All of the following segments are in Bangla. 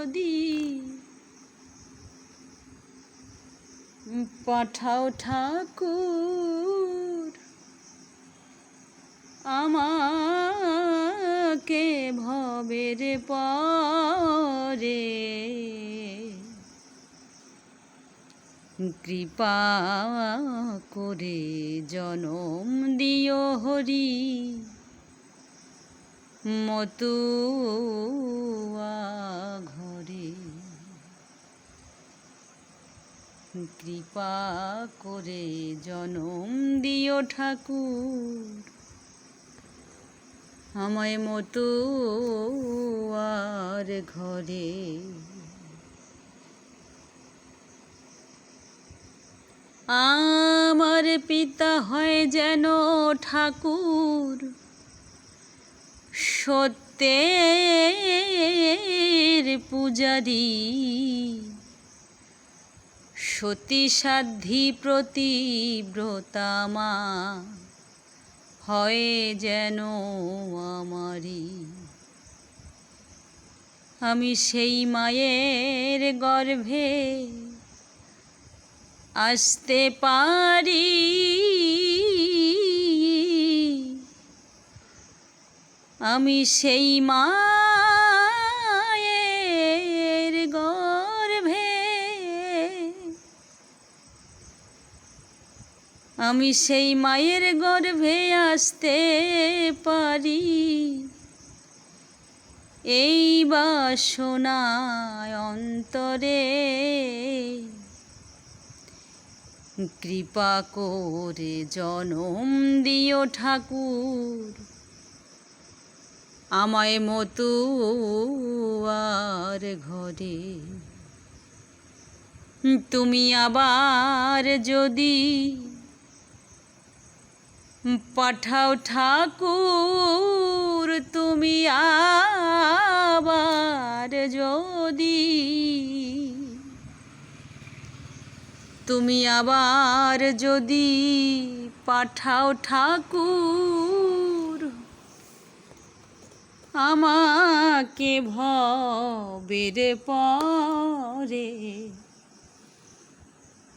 যদি পাঠাও ঠাকুর আমাকে ভবের পরে কৃপা করে জনম দিও হরি মতুয়া ঘরে কৃপা করে জনম দিও ঠাকুর। আমায় মতুয়ার ঘরে আমার পিতা হয় যেন ঠাকুর। সত্যের পূজারী সতী সাধ্যি প্রতিব্রতামা হয় যেন আমারি আমি সেই মায়ের গর্ভে আসতে পারি। আমি সেই মায়ের আমি সেই মায়ের গর্ভে আসতে পারি। এই বাসনায় অন্তরে কৃপা করে জনম দিও ঠাকুর। আমায় মতো আর ঘরে তুমি আবার যদি পাঠাও ঠাকুর তুমি আবার যদি। তুমি আবার যদি পাঠাও ঠাকুর আমাকে ভবের পরে।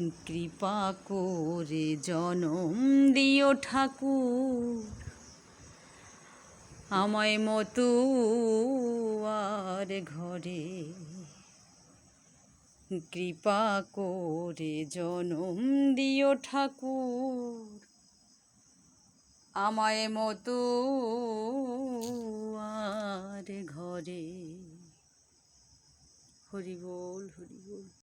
কৃপা করে জনম দিও ঠাকুর। আমায় মতো আর ঘরে কৃপা করে জনম দিও ঠাকুর। আমায় মতো আর ঘরে। হরি বল হরি বল